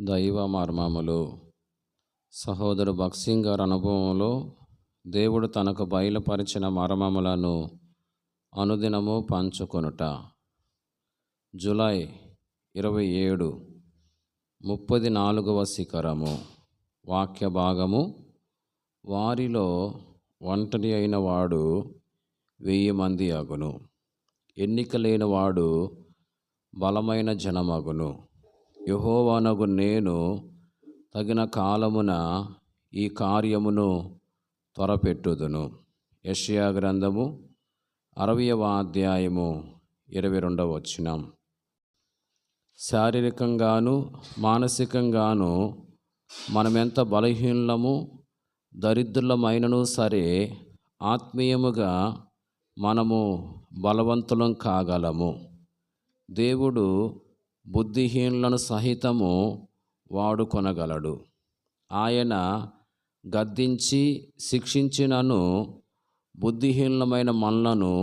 దైవ మర్మములు. సహోదరు భక్సింగ్ గారి అనుభవంలో దేవుడు తనకు బయలుపరిచిన మర్మములను అనుదినము పంచుకొనుట. జూలై ఇరవై ఏడు ముప్పది నాలుగవ శిఖరము. వాక్య భాగము. వారిలో ఒంటరి అయిన వాడు వెయ్యి మంది అగును. ఎన్నిక లేని వాడు బలమైన జనమగును. యహోవానగు నేను తగిన కాలమున ఈ కార్యమును త్వరపెట్టుదును. యష్యా గ్రంథము అరవయవ అధ్యాయము ఇరవై రెండవ వచ్చినం శారీరకంగాను మానసికంగాను మనమెంత బలహీనము దరిద్రులమైనను సరే ఆత్మీయముగా మనము బలవంతులం కాగలము. దేవుడు బుద్ధిహీనులను సహితము వాడుకొనగలడు ఆయన గద్దించి శిక్షించినను బుద్ధిహీనమైన మనలను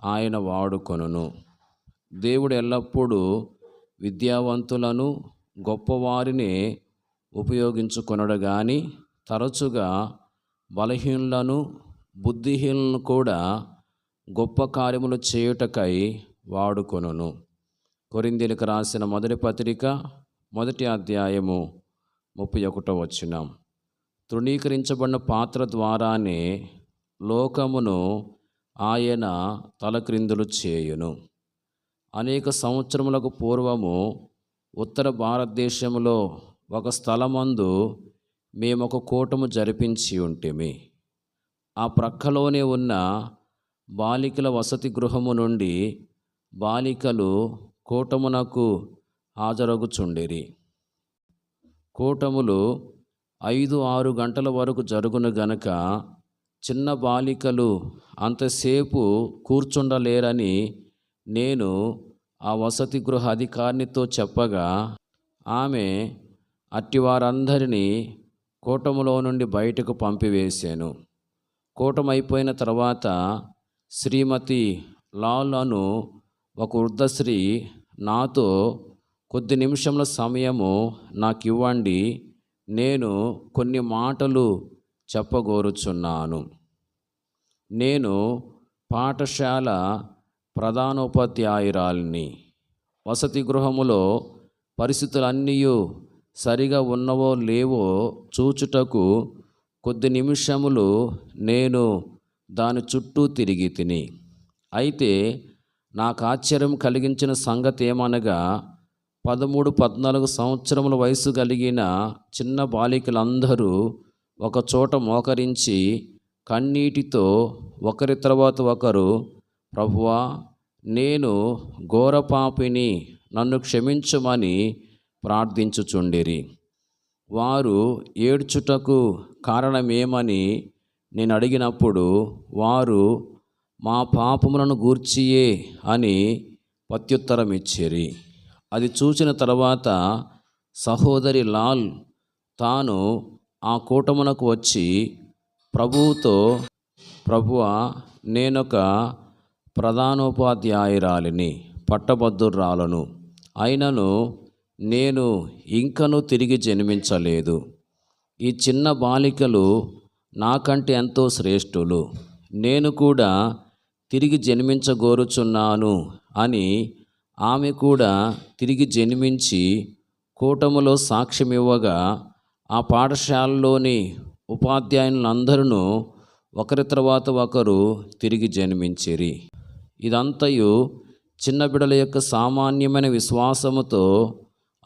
ఆయన వాడుకొనును దేవుడు ఎల్లప్పుడూ విద్యావంతులను గొప్పవారిని ఉపయోగించుకొనడు కానీ తరచుగా బలహీనులను బుద్ధిహీనులను కూడా గొప్ప కార్యములు చేయుటకై వాడుకొనును కొరిందీలకు రాసిన మొదటి పత్రిక మొదటి అధ్యాయము ముప్పై ఒకటో వచ్చినాం తృణీకరించబడిన పాత్ర ద్వారానే లోకమును ఆయన తలక్రిందులు చేయును. అనేక సంవత్సరములకు పూర్వము ఉత్తర భారతదేశంలో ఒక స్థలమందు మేము ఒక కూటము జరిపించి ఉంటిమి. ఆ ప్రక్కలోనే ఉన్న బాలికల వసతి గృహము నుండి బాలికలు కూటమునకు హాజరగుచుండిరి. కూటములు ఐదు ఆరు గంటల వరకు జరుగును గనక చిన్న బాలికలు అంతసేపు కూర్చుండలేరని నేను ఆ వసతి గృహ అధికారినితో చెప్పగా ఆమె అట్టివారందరినీ కూటములో నుండి బయటకు పంపివేశాను. కూటమైపోయిన తర్వాత శ్రీమతి లాల్ అను ఒక వృద్ధశ్రీ నాతో కొద్ది నిమిషముల సమయము నాకు ఇవ్వండి నేను కొన్ని మాటలు చెప్పగోరుచున్నాను. నేను పాఠశాల ప్రధానోపాధ్యాయురాలిని. వసతి గృహములో పరిస్థితులన్నీ సరిగా ఉన్నవో లేవో చూచుటకు కొద్ది నిమిషములు నేను దాని చుట్టూ తిరిగి తిని. అయితే నాకు ఆశ్చర్యం కలిగించిన సంగతి ఏమనగా పదమూడు పద్నాలుగు సంవత్సరముల వయసు కలిగిన చిన్న బాలికలందరూ ఒక చోట మోకరించి కన్నీటితో ఒకరి తర్వాత ఒకరు ప్రభువా నేను ఘోరపాపిని నన్ను క్షమించమని ప్రార్థించుచుండిరి. వారు ఏడ్చుటకు కారణమేమని నేను అడిగినప్పుడు వారు మా పాపములను గూర్చియే అని ప్రత్యుత్తరం ఇచ్చిరి. అది చూసిన తర్వాత సహోదరి లాల్ తాను ఆ కూటమునకు వచ్చి ప్రభువుతో ప్రభువ నేనొక ప్రధానోపాధ్యాయురాలిని పట్టభద్రురాలను. అయినను నేను ఇంకను తిరిగి జన్మించలేదు. ఈ చిన్న బాలికలు నాకంటే ఎంతో శ్రేష్ఠులు. నేను కూడా తిరిగి జన్మించగోరుచున్నాను అని ఆమె కూడా తిరిగి జన్మించి కూటములో సాక్ష్యమివ్వగా ఆ పాఠశాలలోని ఉపాధ్యాయులందరూ ఒకరి తర్వాత ఒకరు తిరిగి జన్మించిరి. ఇదంతయు చిన్న బిడల యొక్క సామాన్యమైన విశ్వాసముతో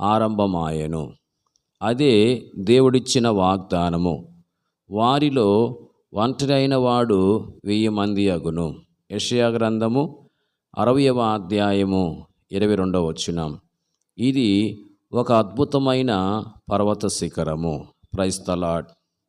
ఆరంభమాయెను. అదే దేవుడిచ్చిన వాగ్దానము. వారిలో ఒంటరి అయిన వాడు వెయ్యి మంది అగును. యషయా గ్రంథము అరవయవ అధ్యాయము ఇరవై రెండవ వచ్చినాం ఇది ఒక అద్భుతమైన పర్వత శిఖరము. ప్రైస్తలాడ్